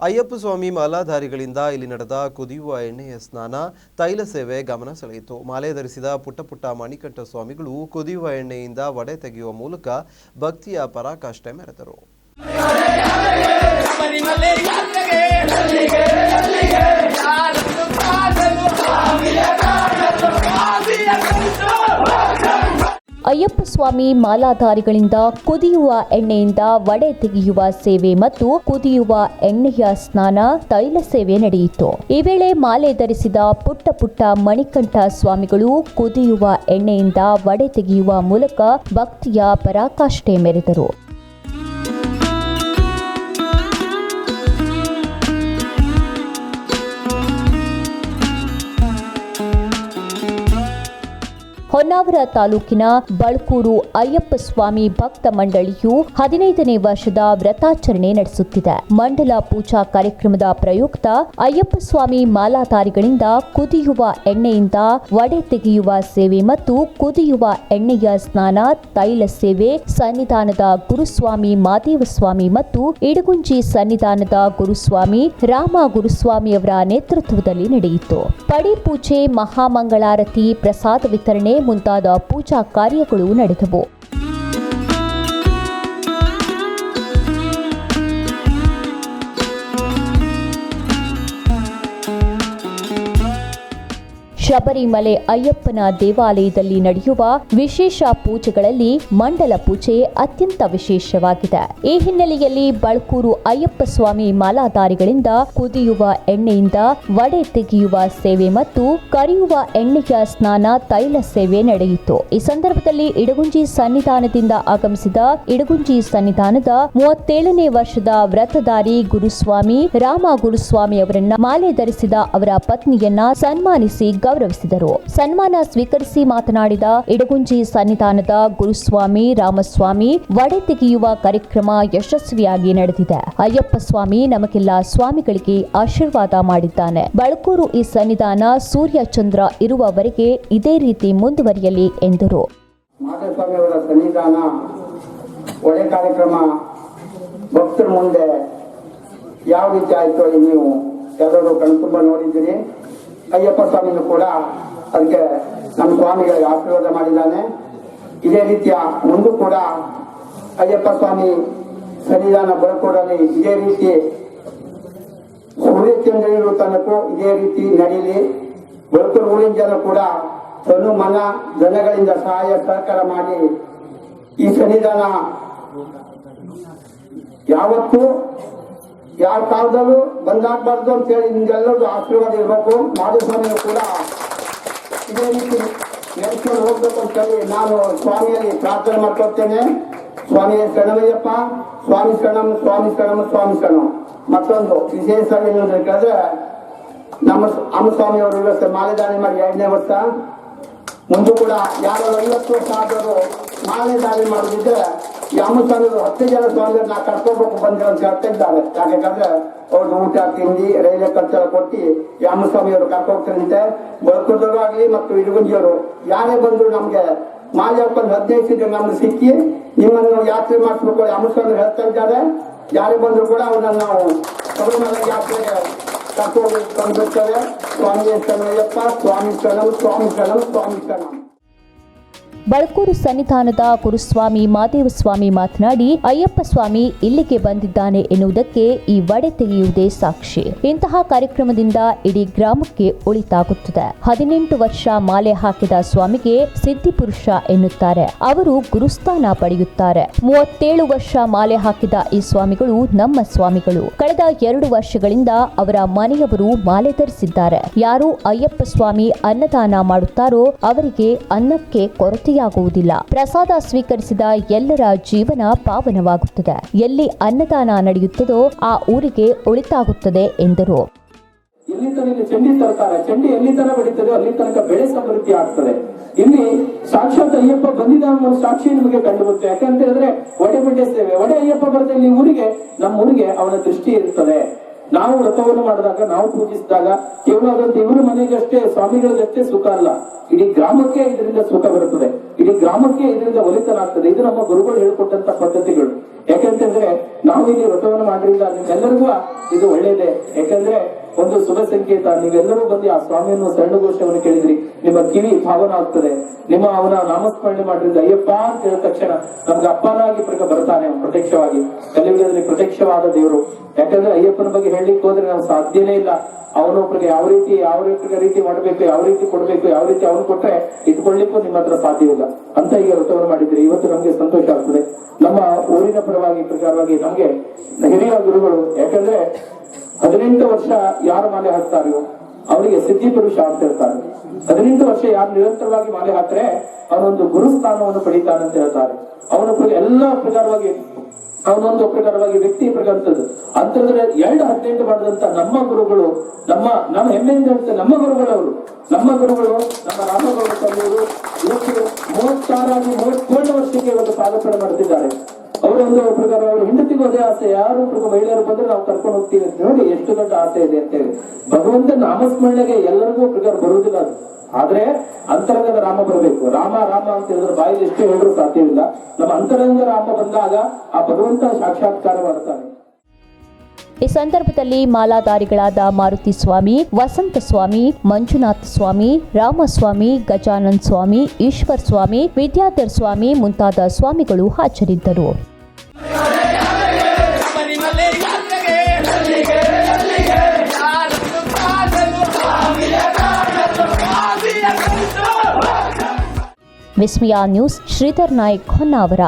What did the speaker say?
ಅಯ್ಯಪ್ಪ ಸ್ವಾಮಿ ಮಾಲಾಧಾರಿಗಳಿಂದ ಇಲ್ಲಿ ನಡೆದ ಕುದಿಯುವ ಎಣ್ಣೆಯ ಸ್ನಾನ, ತೈಲ ಸೇವೆ ಗಮನ ಸೆಳೆಯಿತು. ಮಾಲೆ ಧರಿಸಿದ ಪುಟ್ಟ ಪುಟ್ಟ ಮಣಿಕಂಠ ಸ್ವಾಮಿಗಳು ಕುದಿಯುವ ಎಣ್ಣೆಯಿಂದ ವಡೆ ತೆಗೆಯುವ ಮೂಲಕ ಭಕ್ತಿಯ ಪರಾಕಾಷ್ಠೆ ಮೆರೆದರು. ಅಯ್ಯಪ್ಪ ಸ್ವಾಮಿ ಮಾಲಾಧಾರಿಗಳಿಂದ ಕುದಿಯುವ ಎಣ್ಣೆಯಿಂದ ವಡೆ ತೆಗೆಯುವ ಸೇವೆ ಮತ್ತು ಕುದಿಯುವ ಎಣ್ಣೆಯ ಸ್ನಾನ ತೈಲ ಸೇವೆ ನಡೆಯಿತು. ಈ ವೇಳೆ ಮಾಲೆ ಧರಿಸಿದ ಪುಟ್ಟ ಪುಟ್ಟ ಮಣಿಕಂಠ ಸ್ವಾಮಿಗಳು ಕುದಿಯುವ ಎಣ್ಣೆಯಿಂದ ವಡೆ ತೆಗೆಯುವ ಮೂಲಕ ಭಕ್ತಿಯ ಪರಾಕಾಷ್ಠೆ ಮೆರೆದರು. ಹೊನ್ನಾವರ ತಾಲೂಕಿನ ಬಳ್ಕೂರು ಅಯ್ಯಪ್ಪ ಸ್ವಾಮಿ ಭಕ್ತ ಮಂಡಳಿಯು ಹದಿನೈದನೇ ವರ್ಷದ ವ್ರತಾಚರಣೆ ನಡೆಸುತ್ತಿದೆ. ಮಂಡಲ ಪೂಜಾ ಕಾರ್ಯಕ್ರಮದ ಪ್ರಯುಕ್ತ ಅಯ್ಯಪ್ಪ ಸ್ವಾಮಿ ಮಾಲಾಧಾರಿಗಳಿಂದ ಕುದಿಯುವ ಎಣ್ಣೆಯಿಂದ ವಡೆ ತೆಗೆಯುವ ಸೇವೆ ಮತ್ತು ಕುದಿಯುವ ಎಣ್ಣೆಯ ಸ್ನಾನ, ತೈಲ ಸೇವೆ, ಸನ್ನಿಧಾನದ ಗುರುಸ್ವಾಮಿ ಮಾದೇವಸ್ವಾಮಿ ಮತ್ತು ಇಡಗುಂಜಿ ಸನ್ನಿಧಾನದ ಗುರುಸ್ವಾಮಿ ರಾಮ ಗುರುಸ್ವಾಮಿಯವರ ನೇತೃತ್ವದಲ್ಲಿ ನಡೆಯಿತು. ಪಡಿ ಪೂಜೆ, ಮಹಾಮಂಗಳಾರತಿ, ಪ್ರಸಾದ ವಿತರಣೆ ಮುಂತಾದ ಪೂಜಾ ಕಾರ್ಯಗಳು ನಡೆದವು. ಶಬರಿಮಲೆ ಅಯ್ಯಪ್ಪನ ದೇವಾಲಯದಲ್ಲಿ ನಡೆಯುವ ವಿಶೇಷ ಪೂಜೆಗಳಲ್ಲಿ ಮಂಡಲ ಪೂಜೆ ಅತ್ಯಂತ ವಿಶೇಷವಾಗಿದೆ. ಈ ಹಿನ್ನೆಲೆಯಲ್ಲಿ ಬಳ್ಕೂರು ಅಯ್ಯಪ್ಪ ಸ್ವಾಮಿ ಮಾಲಾಧಾರಿಗಳಿಂದ ಕುದಿಯುವ ಎಣ್ಣೆಯಿಂದ ವಡೆ ತೆಗೆಯುವ ಸೇವೆ ಮತ್ತು ಕರಿಯುವ ಎಣ್ಣೆಯ ಸ್ನಾನ ತೈಲ ಸೇವೆ ನಡೆಯಿತು. ಈ ಸಂದರ್ಭದಲ್ಲಿ ಇಡಗುಂಜಿ ಸನ್ನಿಧಾನದಿಂದ ಆಗಮಿಸಿದ ಇಡಗುಂಜಿ ಸನ್ನಿಧಾನದ ಮೂವತ್ತೇಳನೇ ವರ್ಷದ ವ್ರತಧಾರಿ ಗುರುಸ್ವಾಮಿ ರಾಮ ಗುರುಸ್ವಾಮಿ ಅವರನ್ನ ಮಾಲೆ ಧರಿಸಿದ ಅವರ ಪತ್ನಿಯನ್ನ ಸನ್ಮಾನಿಸಿ ಗೌರವಿಸಿದರು. ಸನ್ಮಾನ ಸ್ವೀಕರಿಸಿ ಮಾತನಾಡಿದ ಇಡಗುಂಜಿ ಸನ್ನಿಧಾನದ ಗುರುಸ್ವಾಮಿ ರಾಮಸ್ವಾಮಿ, ವಡೆ ತೆಗೆಯುವ ಕಾರ್ಯಕ್ರಮ ಯಶಸ್ವಿಯಾಗಿ ನಡೆದಿದೆ. ಅಯ್ಯಪ್ಪ ಸ್ವಾಮಿ ನಮಗೆಲ್ಲ ಸ್ವಾಮಿಗಳಿಗೆ ಆಶೀರ್ವಾದ ಮಾಡಿದ್ದಾನೆ. ಬಳಕೂರು ಈ ಸನ್ನಿಧಾನ ಸೂರ್ಯ ಚಂದ್ರ ಇರುವವರೆಗೆ ಇದೇ ರೀತಿ ಮುಂದುವರಿಯಲಿ ಎಂದರು. ಭಕ್ತರ ಮುಂದೆ ಯಾವ ರೀತಿ ಆಯ್ತು ನೀವು ಎಲ್ಲರೂ ಕಣ್ತುಂಬ ನೋಡಿದ್ದೀರಿ. ಅಯ್ಯಪ್ಪ ಸ್ವಾಮಿನೂ ಕೂಡ ಅದಕ್ಕೆ ನಮ್ಮ ಸ್ವಾಮಿಗಳಿಗೆ ಆಶೀರ್ವಾದ ಮಾಡಿದ್ದಾನೆ. ಇದೇ ರೀತಿಯ ಮುಂದೂ ಕೂಡ ಅಯ್ಯಪ್ಪ ಸ್ವಾಮಿ ಸನ್ನಿಧಾನ ಬರಕೊಡಲಿ ಇದೇ ರೀತಿ ಸೂರ್ಯಚಂದ್ರ ತನಕ ಇದೇ ರೀತಿ ನಡೀಲಿ. ಬದುಕರು ಊರಿನ ಜನ ಕೂಡ ತನು ಮನ ಜನಗಳಿಂದ ಸಹಾಯ ಸಹಕಾರ ಮಾಡಿ ಈ ಸನ್ನಿಧಾನ ಯಾವತ್ತೂ ಯಾವ ಕಾಲದಲ್ಲೂ ಬಂದಾಗಬಾರ್ದು ಅಂತ ಹೇಳಿ ನಿಮ್ಗೆಲ್ಲರಿಗೂ ಆಶೀರ್ವಾದ ಇರಬೇಕು. ಮಾಧುಸ್ವಾಮಿಯು ಕೂಡ ಇದೇ ರೀತಿ ನೆನೆಸ್ಕೊಂಡು ಹೋಗ್ಬೇಕು ಅಂತ ಹೇಳಿ ನಾನು ಸ್ವಾಮಿಯಲ್ಲಿ ಪ್ರಾರ್ಥನೆ ಮಾಡ್ಕೊಳ್ತೇನೆ. ಸ್ವಾಮಿಯ ಶರಣಮಯ್ಯಪ್ಪ ಸ್ವಾಮಿ ಶರಣಂ ಸ್ವಾಮಿ ಶರಣಂ ಸ್ವಾಮಿ ಶರಣಂ. ಮತ್ತೊಂದು ವಿಶೇಷ ಏನು ನಮ್ಮ ಹೇಳಿದ್ರೆ ನಮ್ಮ ಸ್ವಾಮಿ ಅವರು ಇವತ್ತು ಮಾಲೆದಾನಿ ಮಾಡಿ ಎರಡನೇ ವರ್ಷ. ಮುಂದೆ ಕೂಡ ಯಾರು ಐವತ್ತು ವರ್ಷ ಆದರೂ ಮಾಲೆ ದಾರಿ ಮಾಡುದಿದ್ರೆ ಈ ಅಮ್ಮಸ್ವಾಮಿಗಳು ಹತ್ತು ಜನ ಸ್ವಾಮಿಗಳನ್ನ ಕರ್ಕೋಬೇಕು ಬಂದ್ರೆ ಅಂತ ಹೇಳ್ತಾ ಇದ್ದಾರೆ ಯಾಕಂದ್ರೆ ಅವ್ರದ್ದು ಊಟ, ತಿಂಡಿ, ರೈಲ್ವೆ ಖರ್ಚೆಲ್ಲ ಕೊಟ್ಟು ಯಾಮಸ್ವಾಮಿಯವರು ಕರ್ಕೋಗ್ತಾರಂತೆ ಬದುಕುದವರು ಆಗ್ಲಿ ಮತ್ತು ಇಡಗುಂಜಿಯವರು ಯಾರೇ ಬಂದ್ರು ನಮ್ಗೆ ಮಾಲೆ ಹಾಕೊಂಡು ಹದಿನೈದು ಸೀಟ್ ನಮ್ಗೆ ಸಿಕ್ಕಿ ನಿಮ್ಮನ್ನು ಯಾತ್ರೆ ಮಾಡಿಸ್ಬೇಕು ಯಾಮಸ್ವಾಮಿ ಹೇಳ್ತಾ ಇದ್ದಾರೆ. ಯಾರೇ ಬಂದ್ರು ಕೂಡ ಅವ್ರನ್ನ ನಾವು ಶಬರಿಮಲೆ ಯಾತ್ರೆಗೆ ಕರ್ಕೊಂಡು ಬಂದಿರ್ತೇವೆ. ಸ್ವಾಮಿ ಶರಣಯ್ಯಪ್ಪ ಸ್ವಾಮಿ ಶರಣಂ ಸ್ವಾಮಿ ಶರಣಂ ಸ್ವಾಮಿ ಶರಣಂ. ಬಳಕೂರು ಸನ್ನಿಧಾನದ ಗುರುಸ್ವಾಮಿ ಮಾದೇವಸ್ವಾಮಿ ಮಾತನಾಡಿ, ಅಯ್ಯಪ್ಪ ಸ್ವಾಮಿ ಇಲ್ಲಿಗೆ ಬಂದಿದ್ದಾನೆ ಎನ್ನುವುದಕ್ಕೆ ಈ ವಡೆ ತೆಗೆಯುವುದೇ ಸಾಕ್ಷಿ. ಇಂತಹ ಕಾರ್ಯಕ್ರಮದಿಂದ ಇಡೀ ಗ್ರಾಮಕ್ಕೆ ಒಳಿತಾಗುತ್ತದೆ ಹದಿನೆಂಟು ವರ್ಷ ಮಾಲೆ ಹಾಕಿದ ಸ್ವಾಮಿಗೆ ಸಿದ್ಧಿಪುರುಷ ಎನ್ನುತ್ತಾರೆ. ಅವರು ಗುರುಸ್ಥಾನ ಪಡೆಯುತ್ತಾರೆ. ಮೂವತ್ತೇಳು ವರ್ಷ ಮಾಲೆ ಹಾಕಿದ ಈ ಸ್ವಾಮಿಗಳು ನಮ್ಮ ಸ್ವಾಮಿಗಳು. ಕಳೆದ ಎರಡು ವರ್ಷಗಳಿಂದ ಅವರ ಮನೆಯವರು ಮಾಲೆ ಧರಿಸಿದ್ದಾರೆ. ಯಾರು ಅಯ್ಯಪ್ಪ ಸ್ವಾಮಿ ಅನ್ನದಾನ ಮಾಡುತ್ತಾರೋ ಅವರಿಗೆ ಅನ್ನಕ್ಕೆ ಕೊರತೆಯಾಗುವುದಿಲ್ಲ ಪ್ರಸಾದ ಸ್ವೀಕರಿಸಿದ ಎಲ್ಲರ ಜೀವನ ಪಾವನವಾಗುತ್ತದೆ. ಎಲ್ಲಿ ಅನ್ನದಾನ ನಡೆಯುತ್ತದೋ ಆ ಊರಿಗೆ ಒಳಿತಾಗುತ್ತದೆ ಎಂದರು. ಇಲ್ಲಿ ಚಂಡಿ ತರ್ತಾರೆ. ಚಂಡಿ ಎಲ್ಲಿ ತನಕ ಬೆಳೀತದೆ ಅಲ್ಲಿ ತನಕ ಬೆಳೆ ಸಮೃದ್ಧಿ ಆಗ್ತದೆ. ಇಲ್ಲಿ ಸಾಕ್ಷಾತ್ ಅಯ್ಯಪ್ಪ ಬಂದಿದ ಸಾಕ್ಷಿ ನಿಮಗೆ ಕಂಡು ಬರುತ್ತೆ ಯಾಕಂತ ಹೇಳಿದ್ರೆ ಒಡೆ ಬಡ್ಡೆ ಸೇವೆ. ಒಡೆ ಅಯ್ಯಪ್ಪ ಇಲ್ಲಿ ಊರಿಗೆ, ನಮ್ಮ ಊರಿಗೆ ಅವನ ದೃಷ್ಟಿ ಇರ್ತದೆ. ನಾವು ವ್ರತವನ್ನು ಮಾಡಿದಾಗ, ನಾವು ಪೂಜಿಸಿದಾಗ ಕೇವಲ ಅದಂತ ಇವರು ಮನೆಗಷ್ಟೇ ಸ್ವಾಮಿಗಳಿಗಷ್ಟೇ ಸುಖ ಅಲ್ಲ. ಇಡೀ ಗ್ರಾಮಕ್ಕೆ ಇದರಿಂದ ಸುಖ ಬರುತ್ತದೆ. ಇಡೀ ಗ್ರಾಮಕ್ಕೆ ಇದರಿಂದ ಒಲಿತನಾಗ್ತದೆ ಇದು ನಮ್ಮ ಗುರುಗಳು ಹೇಳ್ಕೊಟ್ಟಂತ ಪದ್ಧತಿಗಳು. ಯಾಕಂತಂದ್ರೆ, ನಾವು ಇಲ್ಲಿ ವ್ರತವನ್ನು ಮಾಡಿರಿಂದ ನಿಮ್ಮೆಲ್ಲರಿಗೂ ಇದು ಒಳ್ಳೇದೇ. ಯಾಕಂದ್ರೆ ಒಂದು ಶುಭ ಸಂಕೇತ. ನೀವೆಲ್ಲರೂ ಬಂದು ಆ ಸ್ವಾಮಿಯನ್ನು ಸರಣಘೋಷವನ್ನು ಕೇಳಿದ್ರಿ. ನಿಮ್ಮ ಕಿವಿ ಭಾವನ ಆಗ್ತದೆ. ನಿಮ್ಮ ಅವನ ನಾಮಸ್ಮರಣೆ ಮಾಡಿದ್ರೆ ಅಯ್ಯಪ್ಪ ಅಂತ ಹೇಳಿದ ತಕ್ಷಣ ನಮ್ಗೆ ಅಪ್ಪನಾಗಿ ಬರ್ತಾನೆ ಪ್ರತ್ಯಕ್ಷವಾಗಿ. ಕಲಿಯುಗದಲ್ಲಿ ಪ್ರತ್ಯಕ್ಷವಾದ ದೇವರು. ಯಾಕಂದ್ರೆ ಅಯ್ಯಪ್ಪನ ಬಗ್ಗೆ ಹೇಳಲಿಕ್ಕೆ ಹೋದ್ರೆ ನಾವು ಸಾಧ್ಯನೇ ಇಲ್ಲ. ಅವನೊಬ್ಬರಿಗೆ ಯಾವ ರೀತಿ ಯಾವ ರೀತಿ ರೀತಿ ಮಾಡಬೇಕು, ಯಾವ ರೀತಿ ಕೊಡಬೇಕು, ಯಾವ ರೀತಿ ಅವನು ಕೊಟ್ರೆ ಇಟ್ಕೊಳ್ಳಿಕ್ಕೂ ನಿಮ್ಮ ಹತ್ರ ಇಲ್ಲ. ಅಂತ ಈಗ ವ್ರತವನ್ನು ಮಾಡಿದ್ರಿ. ಇವತ್ತು ನಮ್ಗೆ ಸಂತೋಷ ಆಗ್ತದೆ. ನಮ್ಮ ಊರಿನ ಪರವಾಗಿ ಪ್ರಕಾರವಾಗಿ ನಮ್ಗೆ ಹಿರಿಯ ಗುರುಗಳು, ಯಾಕಂದ್ರೆ ಹದಿನೆಂಟು ವರ್ಷ ಯಾರು ಮಾಲೆ ಹಾಕ್ತಾರೋ? ಅವರಿಗೆ ಸಿದ್ಧಿ ಪುರುಷ ಅಂತ ಹೇಳ್ತಾರೆ. ಹದಿನೆಂಟು ವರ್ಷ ಯಾರು ನಿರಂತರವಾಗಿ ಮಾಲೆ ಹಾಕ್ರೆ ಅವನೊಂದು ಗುರುಸ್ಥಾನವನ್ನು ಪಡಿತಾನಂತ ಹೇಳ್ತಾರೆ. ಅವನ ಎಲ್ಲ ಪ್ರಕಾರವಾಗಿ, ಅವನೊಂದು ಪ್ರಕಾರವಾಗಿ ವ್ಯಕ್ತಿ ಪ್ರಕಾರದ್ದು. ಅಂತಂದ್ರೆ ಎರಡು ಹದಿನೆಂಟು ಮಾಡಿದಂತ ನಮ್ಮ ಗುರುಗಳು, ನಮ್ಮ ನಮ್ಮ ಹೆಮ್ಮೆಯಿಂದ ಹೇಳ್ತಾರೆ ನಮ್ಮ ಗುರುಗಳು ಅವರು. ನಮ್ಮ ಗುರುಗಳು, ನಮ್ಮ ರಾಮಗೌಡ ತಂದೆಯವರು ಇವತ್ತು ಮೂವತ್ತೇಳು ವರ್ಷಕ್ಕೆ ಒಂದು ಪಾದಪಡೆ ಮಾಡುತ್ತಿದ್ದಾರೆ. ಅವರೊಂದು ಪ್ರಕಾರ ಅವರು ಹೆಂಡತಿಗೂ ಅದೇ ಆಸೆ? ಯಾರು ಮಹಿಳೆಯರು ಬಂದ್ರೆ ನಾವು ಕರ್ಕೊಂಡು ಹೋಗ್ತೀವಿ ಅಂತ ನೋಡಿ ಎಷ್ಟು ದೊಡ್ಡ ಆಸೆ ಇದೆ ಅಂತ ಹೇಳಿ. ಭಗವಂತ ನಾಮಸ್ಮರಣೆಗೆ ಎಲ್ಲರಿಗೂ ಪ್ರಕಾರ ಬರುವುದಿಲ್ಲ ಅದು. ಆದ್ರೆ ಅಂತರಂಗದ ರಾಮ ಬರಬೇಕು. ರಾಮ ರಾಮ ಅಂತ ಹೇಳಿದ್ರೆ ಬಾಯಲ್ಲಿ ಎಷ್ಟು ಹೇಳಿದ್ರು ಸಾಧ್ಯವಿಲ್ಲ. ನಮ್ಮ ಅಂತರಂಗ ರಾಮ ಬಂದಾಗ ಆ ಭಗವಂತ ಸಾಕ್ಷಾತ್ಕಾರ ಮಾಡ್ತಾನೆ ಈ ಸಂದರ್ಭದಲ್ಲಿ ಮಾಲಾಧಾರಿಗಳಾದ ಮಾರುತಿ ಸ್ವಾಮಿ, ವಸಂತ ಸ್ವಾಮಿ, ಮಂಜುನಾಥ ಸ್ವಾಮಿ, ರಾಮಸ್ವಾಮಿ, ಗಜಾನಂದ ಸ್ವಾಮಿ, ಈಶ್ವರ್ ಸ್ವಾಮಿ, ವಿದ್ಯಾಧರ್ ಸ್ವಾಮಿ ಮುಂತಾದ ಸ್ವಾಮಿಗಳು ಹಾಜರಿದ್ದರು. ವಿಸ್ಮಯ ನ್ಯೂಸ್ ಶ್ರೀಧರ್ ನಾಯ್ಕ್ ಹೊನ್ನಾವರ.